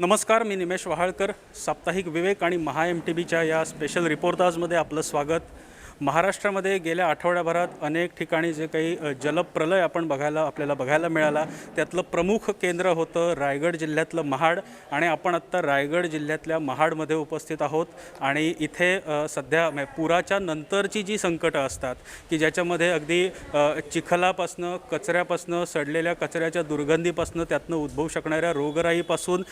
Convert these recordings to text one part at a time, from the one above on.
नमस्कार मी निमेश वहाळकर. साप्ताहिक विवेक आणि महा एम टी बीच्या या स्पेशल रिपोर्टाजमध्ये आपलं स्वागत. महाराष्ट्रामध्ये गेल्या आठवड्याभरात अनेक ठिकाणी जे काही जलप्रलय आपण बघायला आपल्याला बघायला मिळाला. त्यातलं प्रमुख केंद्र होतं रायगड जिल्ह्यातलं महाड आणि आपण आत्ता रायगड जिल्ह्यातल्या महाडमध्ये उपस्थित आहोत. आणि इथे सध्या म्हणजे पुराच्या नंतरची जी संकटं असतात की ज्याच्यामध्ये अगदी चिखलापासनं कचऱ्यापासनं सडलेल्या कचऱ्याच्या दुर्गंधीपासनं त्यातनं उद्भवू शकणाऱ्या रोगराईपासून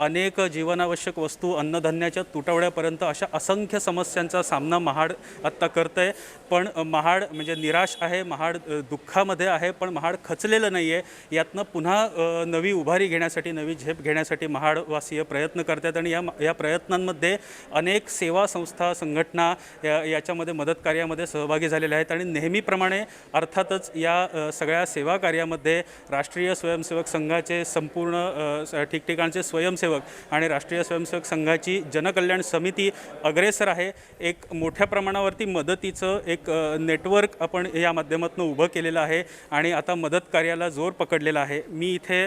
अनेक जीवनावश्यक वस्तू अन्नधान्याच्या तुटवड्यापर्यंत अशा असंख्य समस्यांचा सामना महाड आत्ता करतं आहे पण महाड म्हणजे निराश आहे महाड दुःखामध्ये आहे पण महाड खचलेलं नाही आहे यातनं पुन्हा नवी उभारी घेण्यासाठी नवी झेप घेण्यासाठी महाडवासीय प्रयत्न करतात आणि या या प्रयत्नांमध्ये अनेक सेवा संस्था संघटना या याच्यामध्ये मदत कार्यामध्ये सहभागी झालेल्या आहेत आणि नेहमीप्रमाणे अर्थातच या सगळ्या सेवा कार्यामध्ये राष्ट्रीय स्वयंसेवक संघाचे संपूर्ण ठिकठिकाणचे स्वयंसेवक आणि राष्ट्रीय स्वयंसेवक संघाची जनकल्याण समिती अग्रेसर आहे. एक मोठ्या प्रमाणावरती मदत मदतीचं एक नेटवर्क आपण या माध्यमातून उभं केलेलं आहे आणि आता मदत कार्याला जोर पकडलेला आहे. मी इथे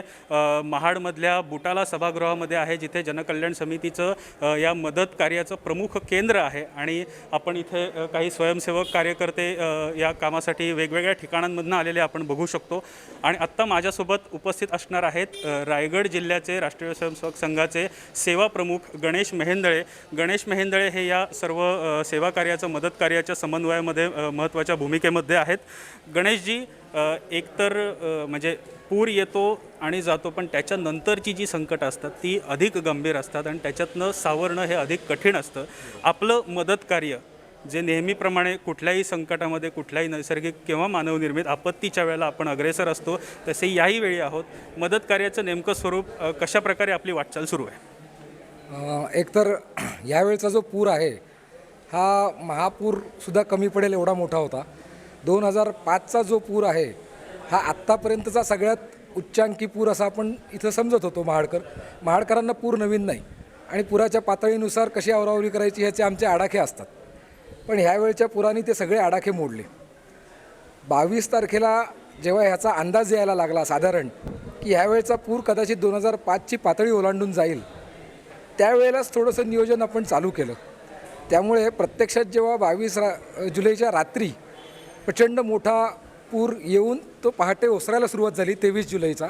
महाडमधल्या बुटाला सभागृहामध्ये आहे जिथे जनकल्याण समितीचं या मदत कार्याचं प्रमुख केंद्र आहे आणि आपण इथे काही स्वयंसेवक कार्यकर्ते या कामासाठी वेगवेगळ्या ठिकाणांमधून आलेले आपण बघू शकतो. आणि आत्ता माझ्यासोबत उपस्थित असणार आहेत रायगड जिल्ह्याचे राष्ट्रीय स्वयंसेवक संघाचे सेवा प्रमुख गणेश मेहेंदळे. गणेश मेहेंदळे हे या सर्व सेवा कार्याचं मदत कार्याच्या समन्वयामध्ये महत्त्वाच्या भूमिकेमध्ये आहेत. गणेशजी एकतर म्हणजे पूर येतो आणि जातो पण त्याच्यानंतरची जी संकट असतात ती अधिक गंभीर असतात आणि त्याच्यातनं सावरणं हे अधिक कठीण असतं. आपलं मदत कार्य जे नेहमीप्रमाणे कुठल्याही संकटामध्ये कुठल्याही नैसर्गिक किंवा मानवनिर्मित आपत्तीच्या वेळेला आपण अग्रेसर असतो तसे याही वेळी आहोत. मदत कार्याचं नेमकं स्वरूप कशाप्रकारे कशा प्रकारे आपली वाटचाल सुरू आहे? एकतर यावेळचा जो पूर आहे हा महापूरसुद्धा कमी पडेल एवढा मोठा होता. दोन हजार पाचचा जो पूर आहे हा आत्तापर्यंतचा सगळ्यात उच्चांकी पूर असा आपण इथं समजत होतो महाडकर. महाडकरांना पूर नवीन नाही आणि पुराच्या पातळीनुसार कशी आवरावरी करायची ह्याचे आमचे आडाखे असतात. पण ह्यावेळच्या पुराने ते सगळे आडाखे मोडले. बावीस तारखेला जेव्हा ह्याचा अंदाज यायला लागला साधारण की ह्यावेळचा पूर कदाचित दोन हजार पाचची पातळी ओलांडून जाईल त्यावेळेलाच थोडंसं नियोजन आपण चालू केलं. त्यामुळे प्रत्यक्षात जेव्हा बावीस रा जुलैच्या रात्री प्रचंड मोठा पूर येऊन तो पहाटे ओसरायला सुरुवात झाली तेवीस जुलैचा.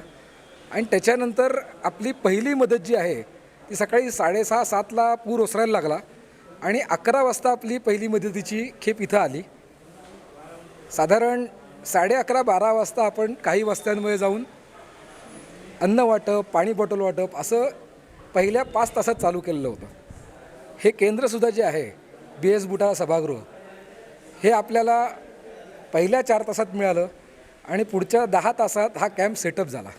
आणि त्याच्यानंतर आपली पहिली मदत जी आहे ती सकाळी साडेसहा सातला पूर ओसरायला लागला आणि अकरा वाजता आपली पहिली मदतीची खेप इथं आली. साधारण साडे अकरा बारा वाजता आपण काही वस्त्यांमध्ये जाऊन अन्न वाटप पाणी बॉटल वाटप असं पहिल्या पाच तासात चालू केलेलं होतं. हे केंद्रसुद्धा जे आहे बी एस बुटाळा सभागृह हे आपल्याला पहिल्या चार तासात मिळालं आणि पुढच्या दहा तासात हा कॅम्प सेटअप झाला.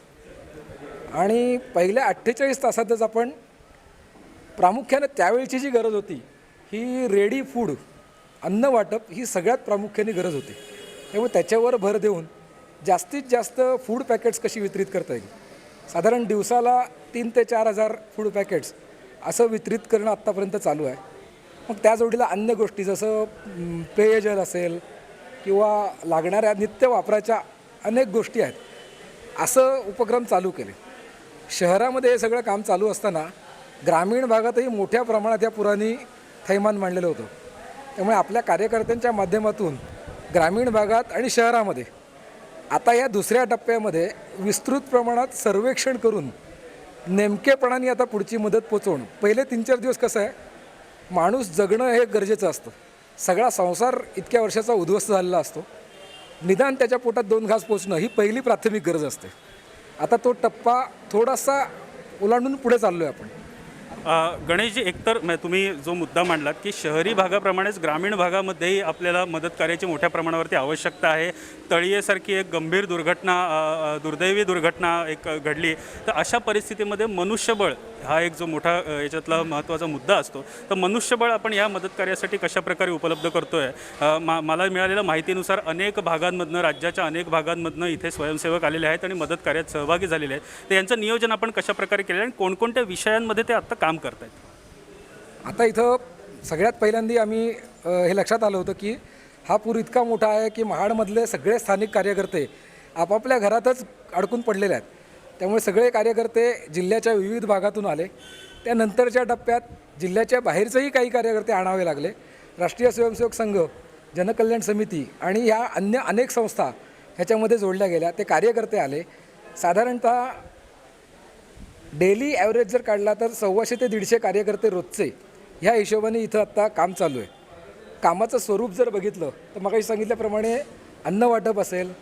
आणि पहिल्या अठ्ठेचाळीस तासातच आपण प्रामुख्यानं त्यावेळची जी गरज होती ही रेडी फूड अन्न वाटप ही सगळ्यात प्रामुख्याने गरज होती. त्यामुळे त्याच्यावर भर देऊन जास्तीत जास्त फूड पॅकेट्स कशी वितरित करता येईल? साधारण दिवसाला तीन ते चार हजार फूड पॅकेट्स असं वितरित करणं आत्तापर्यंत चालू आहे. मग त्या जोडीला अन्य गोष्टी जसं पेयजल असेल किंवा लागणाऱ्या नित्य वापराच्या अनेक गोष्टी आहेत. असं उपक्रम चालू केले. शहरामध्ये हे सगळं काम चालू असताना ग्रामीण भागातही मोठ्या प्रमाणात या पुराने थैमान मांडलेलं होतं. त्यामुळे आपल्या कार्यकर्त्यांच्या माध्यमातून ग्रामीण भागात आणि शहरामध्ये आता या दुसऱ्या टप्प्यामध्ये विस्तृत प्रमाणात सर्वेक्षण करून नेमकेपणाने आता पुढची मदत पोचवणं पहिले तीन चार दिवस कसं आहे माणूस जगणं हे गरजेचं असतं. सगळा संसार इतक्या वर्षाचा उद्ध्वस्त झालेला असतो. निदान त्याच्या पोटात दोन घास पोचणं ही पहिली प्राथमिक गरज असते. आता तो टप्पा थोडासा ओलांडून पुढे चाललो आहे आपण. गणेशजी एकतर तुम्ही जो मुद्दा मांडलात की शहरी भागाप्रमाणेच ग्रामीण भागामध्येही आपल्याला मदत कार्याची मोठ्या प्रमाणावरती आवश्यकता आहे. तळीयेसारखी एक गंभीर दुर्घटना दुर्दैवी दुर्घटना एक घडली. तर अशा परिस्थितीमध्ये मनुष्यबळ हा एक जो मोठा याच्यातला महत्त्वाचा मुद्दा असतो. तर मनुष्यबळ आपण या मदत कार्यासाठी उपलब्ध करतो आहे मा मला मिळालेल्या माहितीनुसार अनेक भागांमधनं राज्याच्या अनेक भागांमधनं इथे स्वयंसेवक आलेले आहेत आणि मदत कार्यात सहभागी झालेले आहेत. तर यांचं नियोजन आपण कशा प्रकारे केलं आणि कोणकोणत्या विषयांमध्ये ते आत्ता काम करत आहेत आता इथं सगळ्यात पहिल्यांदा आम्ही हे लक्षात आलं होतं की हा पूर इतका मोठा आहे की महाडमधले सगळे स्थानिक कार्यकर्ते आपापल्या घरातच अडकून पडलेले आहेत. त्यामुळे सगळे कार्यकर्ते जिल्ह्याच्या विविध भागातून आले. त्यानंतरच्या टप्प्यात जिल्ह्याच्या बाहेरचेही काही कार्यकर्ते आणावे लागले. राष्ट्रीय स्वयंसेवक संघ जनकल्याण समिती आणि ह्या अन्य अनेक संस्था ह्याच्यामध्ये जोडल्या गेल्या. ते कार्यकर्ते आले. साधारणतः डेली ॲव्हरेज जर काढला तर सव्वाशे ते दीडशे कार्यकर्ते रोजचे. ह्या हिशोबाने इथं आत्ता काम चालू आहे. कामाचं स्वरूप जर बघितलं तर मगाशी सांगितल्याप्रमाणे अन्न वाटप असेल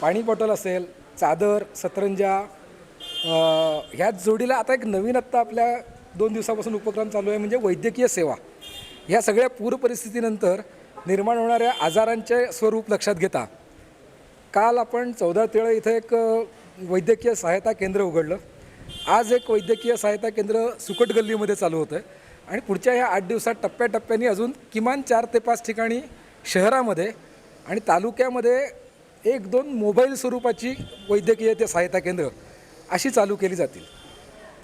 पाणी बॉटल असेल चादर सतरंजा ह्याच जोडीला आता एक नवीन आत्ता आपल्या दोन दिवसापासून उपक्रम चालू आहे म्हणजे वैद्यकीय सेवा. ह्या सगळ्या पूर परिस्थितीनंतर निर्माण होणाऱ्या आजारांचे स्वरूप लक्षात घेता. काल आपण चौदा तेळा इथं एक वैद्यकीय सहायता केंद्र उघडलं. आज एक वैद्यकीय सहायता केंद्र सुकट गल्लीमध्ये चालू होतं आहे आणि पुढच्या ह्या आठ दिवसात टप्प्याटप्प्याने अजून किमान चार ते पाच ठिकाणी शहरामध्ये आणि तालुक्यामध्ये एक दोन मोबाईल स्वरूपाची वैद्यकीय ते सहायता केंद्र अशी चालू केली जातील.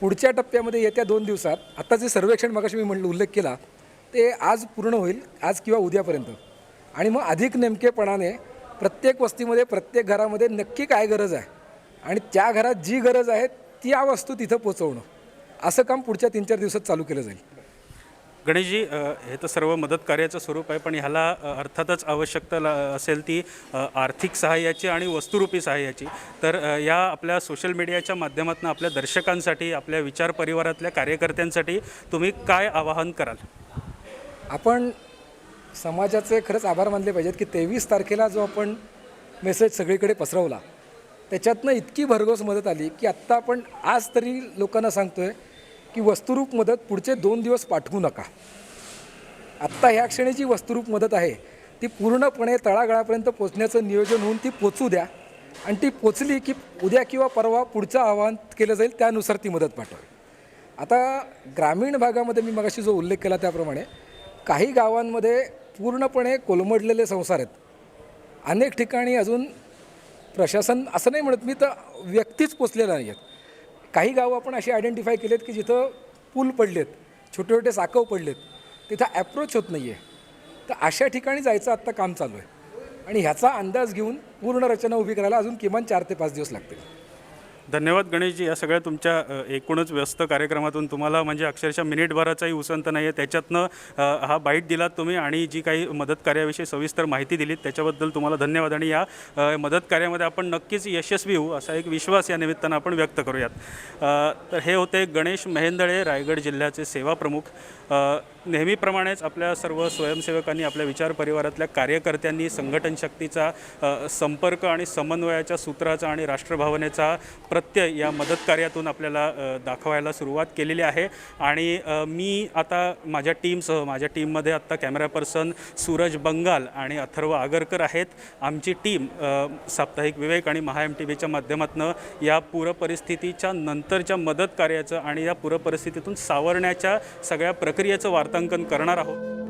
पुढच्या टप्प्यामध्ये येत्या दोन दिवसात आत्ता जे सर्वेक्षण मगाशी मी म्हणलं उल्लेख केला ते आज पूर्ण होईल आज किंवा उद्यापर्यंत. आणि मग अधिक नेमकेपणाने प्रत्येक वस्तीमध्ये प्रत्येक घरामध्ये नक्की काय गरज आहे? आणि त्या घरात जी गरज आहे त्या वस्तू तिथं पोचवणं. असं काम पुढच्या तीन चार दिवसात चालू केलं जाईल. गणेशजी हे तर सर्व मदत कार्याचं स्वरूप आहे पण ह्याला अर्थातच आवश्यकता ला- असेल ती आर्थिक सहाय्याची आणि वस्तुरूपी सहाय्याची. तर या आपल्या सोशल मीडियाच्या माध्यमातून आपल्या दर्शकांसाठी आपल्या विचार परिवारातल्या कार्यकर्त्यांसाठी तुम्ही काय आवाहन कराल? आपण समाजाचे खरंच आभार मानले पाहिजेत की तेवीस तारखेला जो आपण मेसेज सगळीकडे पसरवला त्याच्यातनं इतकी भरघोस मदत आली की आत्ता आपण आज तरी लोकांना सांगतोय की वस्तुरूप मदत पुढचे दोन दिवस पाठवू नका. आत्ता ह्या क्षणी जी वस्तुरूप मदत आहे ती पूर्णपणे तळागाळापर्यंत पोचण्याचं नियोजन होऊन ती पोचू द्या. आणि ती पोचली की उद्या किंवा परवा पुढचं आवाहन केलं जाईल त्यानुसार ती मदत पाठवा. आता ग्रामीण भागामध्ये मी मगाशी जो उल्लेख केला त्याप्रमाणे काही गावांमध्ये पूर्णपणे कोलमडलेले संसार आहेत. अनेक ठिकाणी अजून प्रशासन असं नाही म्हणत मी तर व्यक्तीच पोचलेल्या नाही आहेत. काही गावं आपण अशी आयडेंटिफाय केलेत की जिथं पूल पडलेत छोटे छोटे साकव पडलेत तिथं ॲप्रोच होत नाही आहे तर अशा ठिकाणी जायचं आत्ता काम चालू आहे. आणि ह्याचा अंदाज घेऊन पूर्ण रचना उभी करायला अजून किमान चार ते पाच दिवस लागतील. धन्यवाद गणेशजी या सगळ्या तुमच्या एकूणच व्यस्त कार्यक्रमातून तुम्हाला म्हणजे अक्षरशः मिनिटभराचाही उसंत नाही आहे त्याच्यातनं हा बाईट दिलात तुम्ही आणि जी काही मदत कार्याविषयी सविस्तर माहिती दिलीत त्याच्याबद्दल तुम्हाला धन्यवाद आणि या मदत कार्यामध्ये आपण नक्कीच यशस्वी होऊ असा एक विश्वास या निमित्तानं आपण व्यक्त करूयात. तर हे होते गणेश मेहेंदळे रायगड जिल्ह्याचे सेवा प्रमुख. नेहमीप्रमाणेच आपल्या सर्व स्वयंसेवकांनी आपल्या विचार परिवारातल्या कार्यकर्त्यांनी संघटन शक्तीचा संपर्क आणि समन्वयाच्या सूत्राचा आणि राष्ट्रभावनेचा प्रत्यय या मदत कार्यातून आपल्याला दाखवायला सुरुवात केलेली आहे. आणि मी आता माझ्या टीमसह माझ्या टीममध्ये आत्ता कॅमेरा पर्सन सूरज बंगाल आणि अथर्व आगरकर आहेत. आमची टीम साप्ताहिक विवेक आणि महा एम टी व्हीच्या माध्यमातून या पूरपरिस्थितीच्या नंतरच्या मदत कार्याचं आणि या पूरपरिस्थितीतून सावरण्याच्या सगळ्या प्रक्रियेचं वार्तांकन करणार आहोत.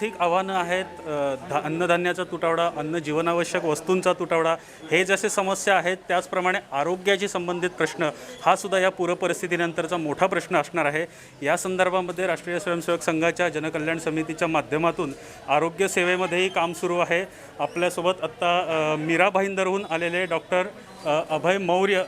आर्थिक आव्हानं आहेत धा अन्नधान्याचा तुटवडा अन्न जीवनावश्यक वस्तूंचा तुटवडा हे जसे समस्या आहेत त्याचप्रमाणे आरोग्याशी संबंधित प्रश्न हा सुद्धा या पूरपरिस्थितीनंतरचा मोठा प्रश्न असणार आहे. या संदर्भामध्ये राष्ट्रीय स्वयंसेवक संघाच्या जनकल्याण समितीच्या माध्यमातून आरोग्य सेवेमध्येही काम सुरू आहे. आपल्यासोबत आत्ता मीरा भाईंदरहून आलेले डॉक्टर अभय मौर्य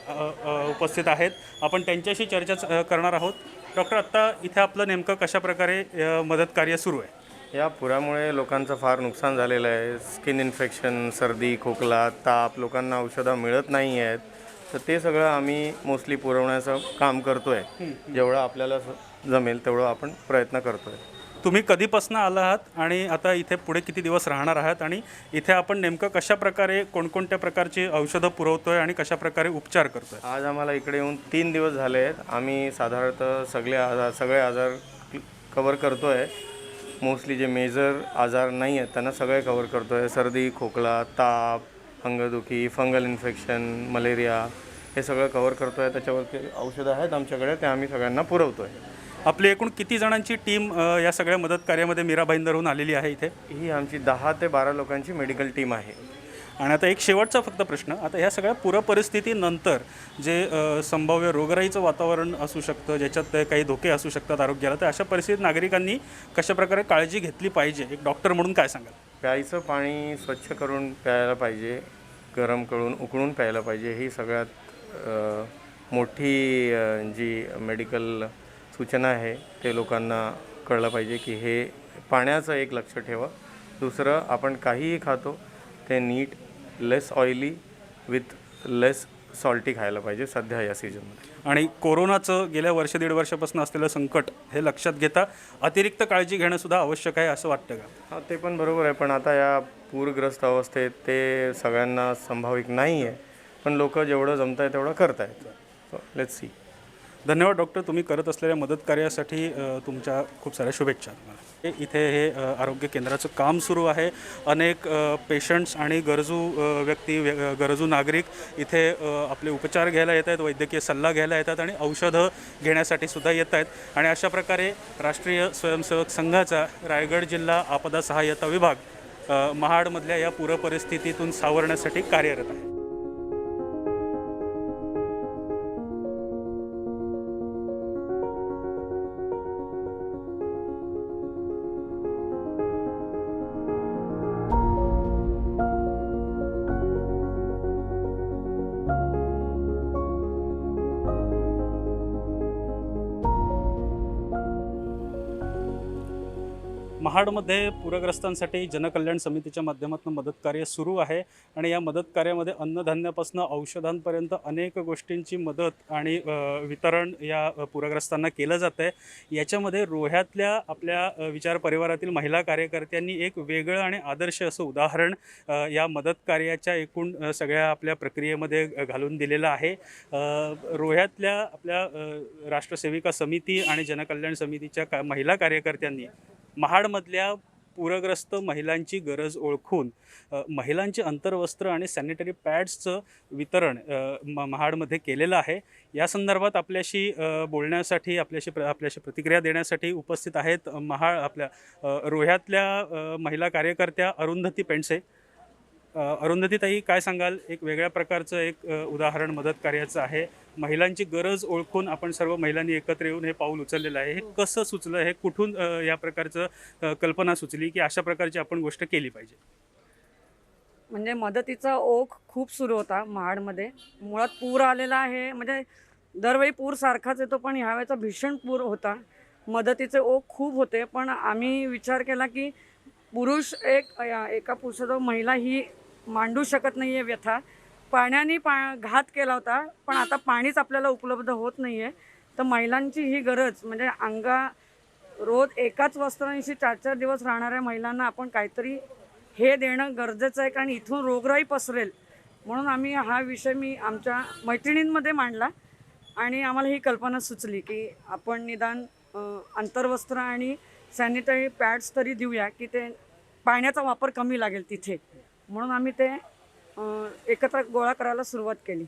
उपस्थित आहेत. आपण त्यांच्याशी चर्चा करणार आहोत. डॉक्टर आत्ता इथे आपलं नेमकं कशाप्रकारे मदत कार्य सुरू आहे? या पुरामुळे लोकांचं फार नुकसान झालेलं आहे. स्किन इन्फेक्शन सर्दी खोकला ताप लोकांना औषधं मिळत नाही आहेत. तर ते सगळं आम्ही मोस्टली पुरवण्याचं काम करतो आहे जेवढं आपल्याला जमेल तेवढं आपण प्रयत्न करतो आहे तुम्ही कधीपासून आला आहात आणि आता इथे पुढे किती दिवस राहणार आहात आणि इथे आपण नेमकं कशा प्रकारे कोणकोणत्या प्रकारची औषधं पुरवतोय आणि कशा प्रकारे उपचार करतोय? आज आम्हाला इकडे येऊन तीन दिवस झाले आहेत. आम्ही साधारणतः सगळे आजार सगळे आजार कवर करतो आहे मोस्टली जे मेजर आजार नाही आहेत त्यांना सगळे कवर करतो आहे सर्दी खोकला ताप अंगदुखी फंगल इन्फेक्शन मलेरिया हे सगळं कवर करतो आहे त्याच्यावरती औषधं आहेत आमच्याकडे ते आम्ही सगळ्यांना पुरवतो आहे आपली एकूण किती जणांची टीम अ, या सगळ्या मदत कार्यामध्ये मीराबाईंदरहून आलेली आहे इथे? ही आमची दहा ते बारा लोकांची मेडिकल टीम आहे. आणि आता एक शेवटचा फक्त प्रश्न आता ह्या सगळ्या पूर परिस्थितीनंतर जे संभाव्य रोगराईचं वातावरण असू शकतं ज्याच्यात ते काही धोके असू शकतात आरोग्याला तर अशा परिस्थितीत नागरिकांनी कशाप्रकारे काळजी घेतली पाहिजे? एक डॉक्टर म्हणून काय सांगाल? प्यायचं पाणी स्वच्छ करून प्यायला पाहिजे गरम करून उकळून प्यायला पाहिजे ही सगळ्यात मोठी जी मेडिकल सूचना आहे ते लोकांना कळलं पाहिजे की हे पाण्याचं एक लक्ष ठेवा. दुसरं आपण काहीही खातो ते नीट less oily with less salty खायला पाहिजे सध्या या सीझनमध्ये आणि कोरोनाचं गेल्या वर्ष दीड वर्षापासून असलेलं संकट हे लक्षात घेता अतिरिक्त काळजी घेणं सुद्धा आवश्यक आहे असं वाटतं का? हां ते पण बरोबर आहे पण आता या पूरग्रस्त अवस्थेत ते सगळ्यांना संभाविक नाही आहे पण लोक जेवढं जमत आहे तेवढं करत आहेत लेट्स सी धन्यवाद डॉक्टर तुम्ही करत असलेल्या मदत कार्यासाठी अ, तुमच्या खूप साऱ्या शुभेच्छा तुम्हाला. इथे हे आरोग्य केंद्राचं काम सुरू आहे. अनेक पेशंट्स आणि गरजू व्यक्ती व्य- गरजू नागरिक इथे आपले उपचार घ्यायला येत आहेत वैद्यकीय सल्ला घ्यायला येतात आणि औषधं घेण्यासाठी सुद्धा येत आहेत. आणि अशा प्रकारे राष्ट्रीय स्वयंसेवक संघाचा रायगड जिल्हा आपदा सहाय्यता विभाग महाडमधल्या या पूरपरिस्थितीतून सावरण्यासाठी कार्यरत आहे. महाडमध्ये पूरग्रस्तांसाठी जनकल्याण समितीच्या माध्यमातून मदत कार्य सुरू आहे आणि या मदत कार्यामध्ये अन्नधान्यापासून औषधांपर्यंत अनेक गोष्टींची मदत आणि वितरण या पूरग्रस्तांना केलं जातं आहे याच्यामध्ये रोह्यातल्या आपल्या विचार परिवारातील महिला कार्यकर्त्यांनी एक वेगळं आणि आदर्श असं उदाहरण या मदत कार्याच्या एकूण सगळ्या आपल्या प्रक्रियेमध्ये घालून दिलेलं आहे. रोह्यातल्या आपल्या राष्ट्रसेविका समिती आणि जनकल्याण समितीच्या का महिला कार्यकर्त्यांनी महाडमधल्या पूरग्रस्त महिलांची गरज ओळखून महिलांचे महिलांची अंतर्वस्त्र आणि सॅनिटरी पॅड्सचं वितरण म महाडमध्ये केलेलं आहे. या संदर्भात आपल्याशी बोलण्यासाठी आपल्याशी प्र आपल्याशी प्रतिक्रिया देण्यासाठी उपस्थित आहेत महाड आपल्या रोह्यातल्या महिला कार्यकर्त्या अरुंधती पेंडसे. अरुंधतीताई काय सांगाल? एक वेगळ्या प्रकारचं एक उदाहरण मदत कार्याचं आहे. महिलांची गरज ओळखून आपण सर्व महिलांनी एकत्र येऊन हे पाऊल उचललेलं आहे. हे कसं सुचलं? हे कुठून या प्रकारचं कल्पना सुचली की अशा प्रकारची आपण गोष्ट केली पाहिजे? म्हणजे मदतीचा ओघ खूप सुरू होता महाडमध्ये. मुळात पूर आलेला आहे. म्हणजे दरवेळी पूर सारखाच येतो पण ह्यावेळेचा भीषण पूर होता. मदतीचे ओघ खूप होते पण आम्ही विचार केला की पुरुष एक एका पुरुषाजवळ महिला ही मांडू शकत नाही आहे व्यथा. पाण्याने पा घात केला होता. पण आता पाणीच आपल्याला उपलब्ध होत नाही आहे तर महिलांची ही गरज म्हणजे अंगा रोज एकाच वस्त्रांशी चार चार दिवस राहणाऱ्या महिलांना आपण काहीतरी हे देणं गरजेचं आहे कारण इथून रोगराई पसरेल. म्हणून आम्ही हा विषय मी आमच्या मैत्रिणींमध्ये मांडला आणि आम्हाला ही कल्पना सुचली की आपण निदान अंतर्वस्त्र आणि सॅनिटरी पॅड्स तरी देऊया की ते पाण्याचा वापर कमी लागेल तिथे. म्हणून आम्ही ते एकत्र गोळा करायला सुरुवात केली.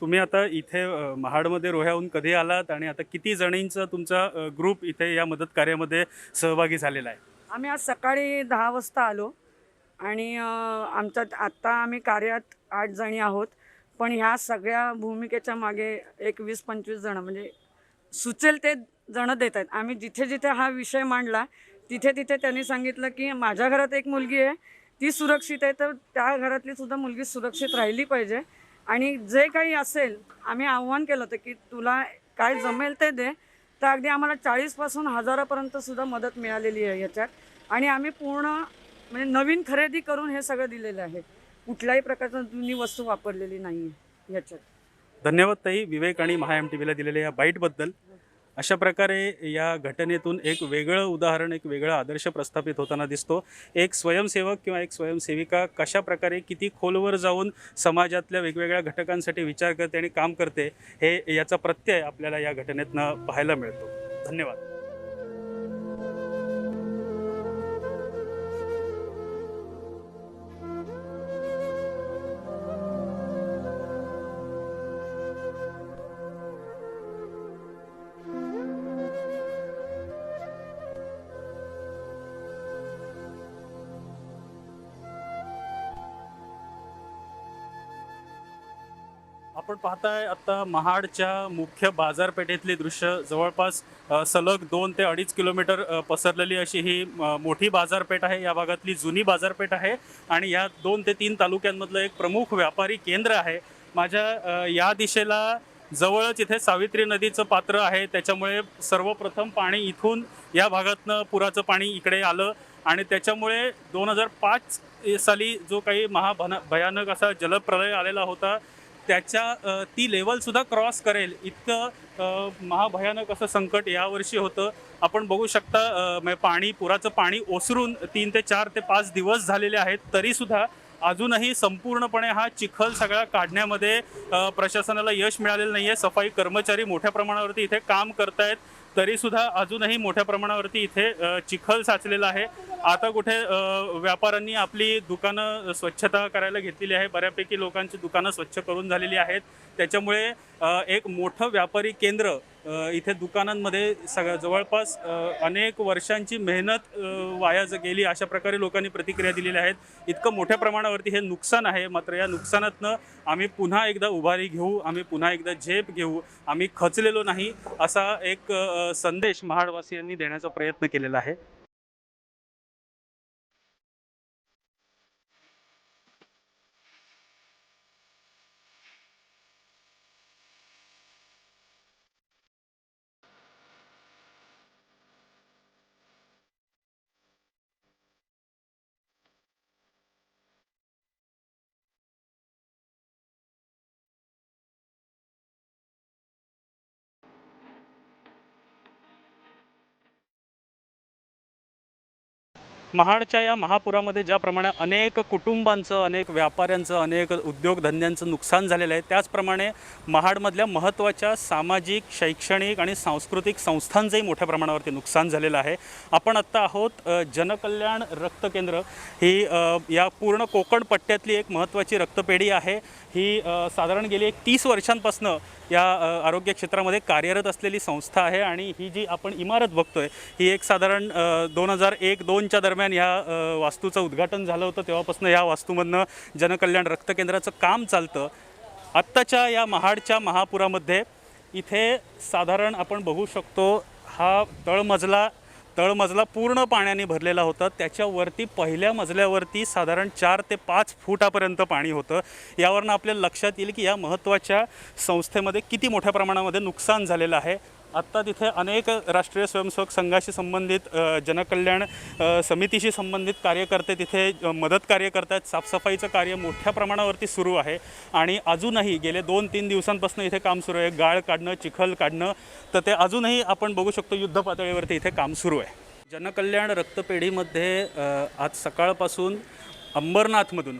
तुम्ही आता इथे महाडमध्ये रोह्याहून कधी आलात आणि आता किती जणींचा तुमचा ग्रुप इथे या मदत कार्यामध्ये सहभागी झालेला आहे? आम्ही आज सकाळी दहा वाजता आलो आणि अं, आमच्यात आत्ता आम्ही कार्यात आठ जणी आहोत. पण ह्या सगळ्या भूमिकेच्या मागे एक वीस पंचवीस जणं म्हणजे सुचेल ते जणं देत आहेत. आम्ही जिथे जिथे हा विषय मांडला तिथे तिथे त्यांनी सांगितलं की माझ्या घरात एक मुलगी आहे ती सुरक्षित आहे तर त्या घरातली सुद्धा मुलगी सुरक्षित राहिली पाहिजे. आणि जे काही असेल आम्ही आव्हान केलं होतं की तुला काय जमेल ते दे तर अगदी आम्हाला चाळीसपासून हजारापर्यंत सुद्धा मदत मिळालेली आहे याच्यात. आणि आम्ही पूर्ण म्हणजे नवीन खरेदी करून हे सगळं दिलेलं आहे. कुठल्याही प्रकारचं जुनी वस्तू वापरलेली नाही आहे याच्यात. धन्यवाद ताई. विवेक आणि महा एम टी व्हीला दिलेल्या या बाईटबद्दल. अशा प्रकारे या घटनेतून एक वेगळं उदाहरण एक वेगळा आदर्श प्रस्थापित होताना दिसतो. एक स्वयंसेवक किंवा एक स्वयंसेविका कशा प्रकारे किती खोलवर जाऊन समाजातल्या वेगवेगळ्या घटकांसाठी विचार करते आणि काम करते हे याचा प्रत्यय आपल्याला या घटनेतनं पाहायला मिळतो. धन्यवाद. आपण पाहताय आता महाडच्या मुख्य बाजारपेठेतली दृश्य जवळपास सलग दोन ते अडीच किलोमीटर पसरलेली अशी ही मोठी बाजारपेठ आहे. या भागातली जुनी बाजारपेठ आहे आणि या दोन ते तीन तालुक्यांमधलं एक प्रमुख व्यापारी केंद्र आहे. माझ्या या दिशेला जवळच इथे सावित्री नदीचं पात्र आहे. त्याच्यामुळे सर्वप्रथम पाणी इथून या भागातनं पुराचं पाणी इकडे आलं आणि त्याच्यामुळे दोन हजार पाच साली जो काही महाभना भयानक असा जलप्रलय आलेला होता त्याच्या ती लेवलसुद्धा क्रॉस करेल. इतकं महाभयानक असं संकट यावर्षी होतं. आपण बघू शकता म्हणजे पाणी पुराचं पाणी ओसरून तीन ते चार ते पाच दिवस झालेले आहेत. तरीसुद्धा अजूनही संपूर्णपणे हा चिखल सगळा काढण्यामध्ये प्रशासनाला यश मिळालेलं नाही आहे सफाई कर्मचारी मोठ्या प्रमाणावरती इथे काम करतायत. तरीसुद्धा अजूनही मोठ्या प्रमाणावरती इथे चिखल साचलेला आहे. आता कुठे व्यापाऱ्यांनी आपली दुकानं स्वच्छता करायला घेतलेली आहे. बऱ्यापैकी लोकांची दुकानं स्वच्छ करून झालेली आहेत. त्याच्यामुळे एक मोठं व्यापारी केंद्र इथे दुकानांमध्ये सग जवळपास अनेक वर्षांची मेहनत वाया ज- गेली अशा प्रकारे लोकांनी प्रतिक्रिया दिलेल्या आहेत. इतकं मोठ्या प्रमाणावरती हे नुकसान आहे मात्र या नुकसानातनं आम्ही पुन्हा एकदा उभारी घेऊ आम्ही पुन्हा एकदा झेप घेऊ आम्ही खचलेलो नाही असा एक संदेश महाडवासियांनी देण्याचा प्रयत्न केलेला आहे. महाडच्या या महापुरामध्ये ज्याप्रमाणे अनेक कुटुंबांचं अनेक व्यापाऱ्यांचं अनेक उद्योगधंद्यांचं नुकसान झालेलं आहे त्याचप्रमाणे महाडमधल्या महत्त्वाच्या सामाजिक शैक्षणिक आणि सांस्कृतिक संस्थांचंही मोठ्या प्रमाणावरती नुकसान झालेलं आहे. आपण आत्ता आहोत जनकल्याण रक्तकेंद्र ही या पूर्ण कोकण पट्ट्यातली एक महत्त्वाची रक्तपेढी आहे. ही साधारण गेली एक तीस वर्षांपासनं या आरोग्य क्षेत्रामध्ये कार्यरत असलेली संस्था आहे आणि ही जी आपण इमारत बघतोय ही एक साधारण दोन हजार एक दोनच्या दरम्यान या वास्तूचं उद्घाटन झालं होतं. तेव्हापासून या वास्तूमधनं जनकल्याण रक्त केंद्राचं काम चालतं. आत्ताच्या या महाडच्या महापुरामध्ये इथे साधारण आपण बघू शकतो हा तळमजला तळमजला पूर्ण पाण्याने भरलेला होता. त्याच्यावरती पहिल्या मजल्यावरती साधारण चार ते पाच फुटापर्यंत पाणी होतं. यावरनं आपल्याला लक्षात येईल की या महत्त्वाच्या संस्थेमध्ये किती मोठ्या प्रमाणामध्ये नुकसान झालेलं आहे. आत्ता तिथे अनेक राष्ट्रीय स्वयंसेवक संघाशी संबंधित जनकल्याण समितीशी संबंधित कार्यकर्ते तिथे मदत कार्य करत आहेत साफसफाईचं कार्य मोठ्या प्रमाणावरती सुरू आहे. आणि अजूनही गेले दोन तीन दिवसांपासून इथे काम सुरू आहे. गाळ काढणं चिखल काढणं तर ते अजूनही आपण बघू शकतो युद्ध पातळीवरती इथे काम सुरू आहे. जनकल्याण रक्तपेढीमध्ये आज सकाळपासून अंबरनाथमधून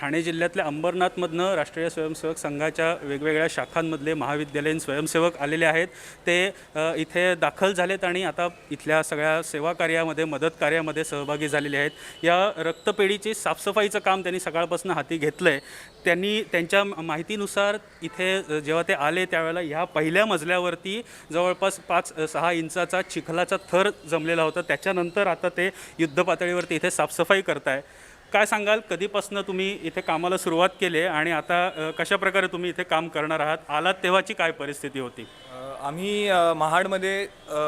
ठाणे जिल्ह्यातल्या अंबरनाथमधनं राष्ट्रीय स्वयंसेवक संघाच्या वेगवेगळ्या शाखांमधले महाविद्यालयीन स्वयंसेवक आलेले आहेत. ते इथे दाखल झालेत आणि आता इथल्या सगळ्या सेवा कार्यामध्ये मदत कार्यामध्ये सहभागी झालेले आहेत. या रक्तपेढीची साफसफाईचं काम त्यांनी सकाळपासून हाती घेतलं आहे त्यांनी त्यांच्या माहितीनुसार इथे जेव्हा ते आले त्यावेळेला ह्या पहिल्या मजल्यावरती जवळपास पाच सहा इंचाचा चिखलाचा थर जमलेला होता. त्याच्यानंतर आता ते युद्ध पातळीवरती इथे साफसफाई करताय. काय सांगाल? कधीपासून तुम्ही इथे कामाला सुरुवात केली आहे आणि आता कशा प्रकारे तुम्ही इथे काम करणार आहात? आलात तेव्हाची काय परिस्थिती होती? आम्ही महाडमध्ये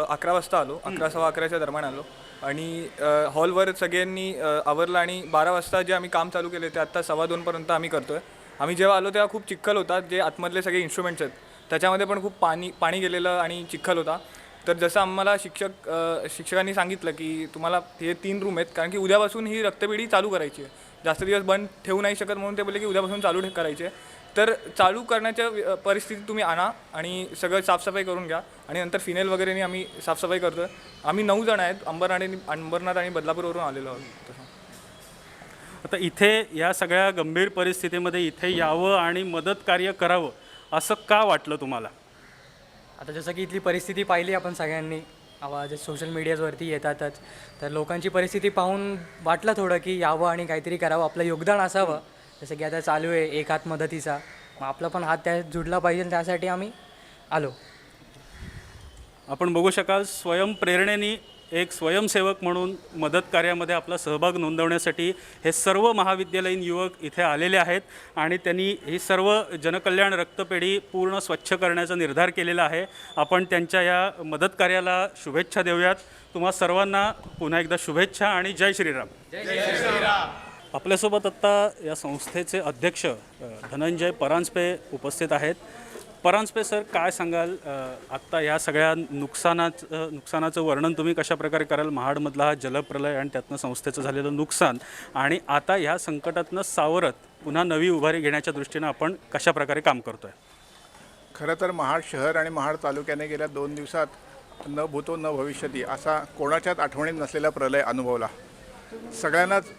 अकरा वाजता आलो. अकरा सव्वा अकराच्या दरम्यान आलो. आणि हॉलवर सगळ्यांनी आवरलं आणि बारा वाजता जे आम्ही काम चालू केले ते आत्ता सव्वा दोनपर्यंत आम्ही करतो आहे आम्ही जेव्हा आलो तेव्हा खूप चिखल होता. जे आतमधले सगळे इन्स्ट्रुमेंट्स आहेत त्याच्यामध्ये पण खूप पाणी पाणी गेलेलं आणि चिखल होता. तर जसं आम्हाला शिक्षक अ, शिक्षकांनी सांगितलं की तुम्हाला हे तीन रूम आहेत कारण की उद्यापासून ही रक्तपेढी चालू करायची आहे. जास्त दिवस बंद ठेवू नाही शकत म्हणून ते बोलले की उद्यापासून चालू ठे- करायची आहे. तर चालू करण्याच्या अ, परिस्थितीत तुम्ही आणा आणि सगळं साफसफाई करून घ्या आणि नंतर फिनेल वगैरेने आम्ही साफसफाई करतो आम्ही नऊ जण आहेत अंबरनाथ आणि अंबरनाथ आणि बदलापूरवरून आलेलो आहोत. तसं आता इथे या सगळ्या गंभीर परिस्थितीमध्ये इथे यावं आणि मदत कार्य करावं असं का वाटलं तुम्हाला? आता जसं की इथली परिस्थिती पाहिली आपण सगळ्यांनी आवाज सोशल मीडियाजवरती येतातच. तर लोकांची परिस्थिती पाहून वाटलं थोडं की यावं आणि काहीतरी करावं आपलं योगदान असावं. जसं की आता चालू आहे एक हात मदतीचा. मग आपला पण हात त्यात जुडला पाहिजे त्यासाठी आम्ही आलो. आपण बघू शकाल स्वयंप्रेरणेने एक स्वयंसेवक म्हणून मदत कार्यामध्ये आपला सहभाग नोंदवण्यासाठी हे सर्व महाविद्यालयीन युवक इथे आलेले आहेत आणि त्यांनी ही सर्व जनकल्याण रक्तपेढी पूर्ण स्वच्छ करण्याचा निर्धार केलेला आहे. आपण त्यांच्या या मदत कार्याला शुभेच्छा देऊयात. तुम्हा सर्वांना पुन्हा एकदा शुभेच्छा आणि जय श्रीराम. आपल्यासोबत आत्ता या संस्थेचे अध्यक्ष धनंजय परांजपे उपस्थित आहेत. परांजपे सर काय सांगाल? आत्ता या सगळ्या नुकसानाचं नुकसानाचं वर्णन तुम्ही कशा प्रकारे कराल? महाडमधला हा जलप्रलय आणि त्यातनं संस्थेचं झालेलं नुकसान आणि आता ह्या संकटातनं सावरत पुन्हा नवी उभारी घेण्याच्या दृष्टीनं आपण कशा प्रकारे काम करतोय? खरं तर महाड शहर आणि महाड तालुक्याने गेल्या दोन दिवसात न भूतो न भविष्यती असा कोणाच्याच आठवणीत नसलेला प्रलय अनुभवला. सगळ्यांनाच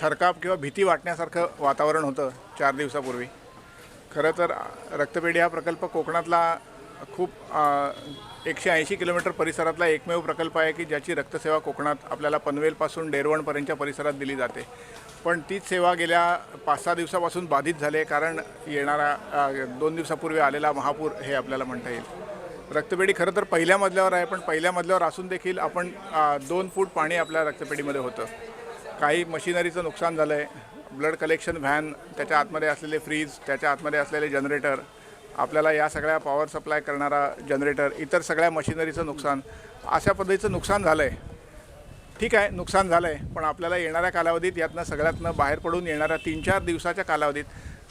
थरकाप किंवा भीती वाटण्यासारखं वातावरण होतं चार दिवसापूर्वी. खरं तर रक्तपेढी हा प्रकल्प कोकणातला खूप एकशे ऐंशी किलोमीटर परिसरातला एकमेव प्रकल्प आहे की ज्याची रक्तसेवा कोकणात आपल्याला पनवेलपासून डेरवणपर्यंतच्या परिसरात दिली जाते. पण तीच सेवा गेल्या पाच सहा दिवसापासून बाधित झाले कारण येणारा दोन दिवसापूर्वी आलेला महापूर हे आपल्याला म्हणता येईल. रक्तपेढी खरं तर पहिल्या मजल्यावर आहे पण पहिल्या मजल्यावर असून देखील आपण दोन फूट पाणी आपल्या रक्तपेढीमध्ये होतं. काही मशिनरीचं नुकसान झालं आहे ब्लड कलेक्शन व्हॅन त्याच्या आतमध्ये असलेले फ्रीज त्याच्या आतमध्ये असलेले जनरेटर आपल्याला या सगळ्या पॉवर सप्लाय करणारा जनरेटर इतर सगळ्या मशिनरीचं नुकसान अशा पद्धतीचं नुकसान झालं आहे ठीक आहे नुकसान झालं आहे पण आपल्याला येणाऱ्या कालावधीत यातनं सगळ्यातनं बाहेर पडून येणाऱ्या तीन चार दिवसाच्या कालावधीत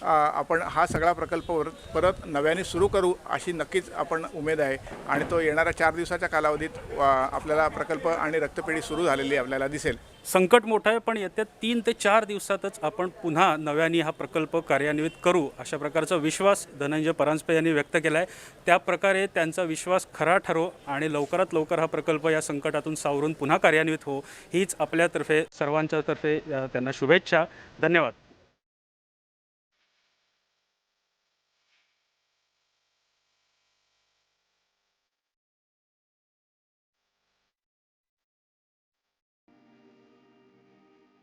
आपण हा सगळा प्रकल्प वर- परत नव्याने सुरू करू अशी नक्कीच आपण उमेद आहे. आणि तो येणाऱ्या चार दिवसाच्या कालावधीत आपल्याला प्रकल्प आणि रक्तपेढी सुरू झालेली आपल्याला दिसेल. संकट मोठं आहे पण येत्या तीन ते चार दिवसातच आपण पुन्हा नव्याने हा प्रकल्प कार्यान्वित करू अशा प्रकारचा विश्वास धनंजय परांजपे यांनी व्यक्त केला आहे त्या प्रकारे त्यांचा विश्वास खरा ठरो आणि लवकरात लवकर हा प्रकल्प या संकटातून सावरून पुन्हा कार्यान्वित हो हीच आपल्यातर्फे सर्वांच्या तर्फे त्यांना शुभेच्छा. धन्यवाद.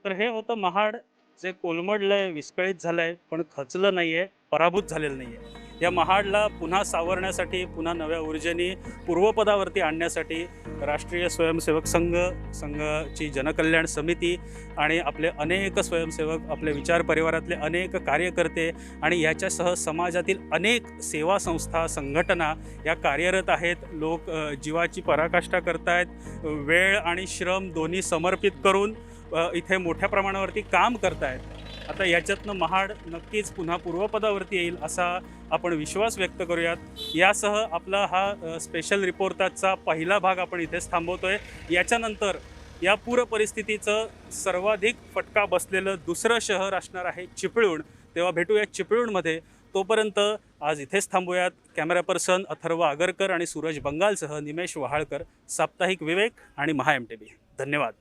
तर हे होतं महाड जे कोलमडलंय विस्कळीत झालंय पण खचलं नाहीये पराभूत झालेलं नाहीये. या महाडला पुन्हा सावरण्यासाठी पुन्हा नव्या ऊर्जेने पूर्वपदावरती आणण्यासाठी राष्ट्रीय स्वयंसेवक संघ संघाची जनकल्याण समिती आणि आपले अनेक स्वयंसेवक आपले विचार परिवारातले अनेक कार्यकर्ते आणि याच्यासह समाजातील अनेक सेवा संस्था संघटना या कार्यरत आहेत. लोक जीवाची पराकाष्ठा करतायत. वेळ आणि श्रम दोन्ही समर्पित करून इथे मोठ्या प्रमाणावरती काम करतायत. आता याच्यातनं महाड नक्कीच पुन्हा पूर्वपदावरती येईल असा आपण विश्वास व्यक्त करूयात. यासह आपला हा स्पेशल रिपोर्टाचा पहिला भाग आपण इथेच थांबवतोय. याच्यानंतर या पूर परिस्थितीचं सर्वाधिक फटका बसलेलं दुसरं शहर असणार आहे चिपळूण. तेव्हा भेटूया चिपळूणमध्ये. तोपर्यंत आज इथेच थांबूयात. कॅमेरा पर्सन अथर्व आगरकर आणि सूरज बंगालसह निमेश वहाळकर साप्ताहिक विवेक आणि महा एम टी बी धन्यवाद.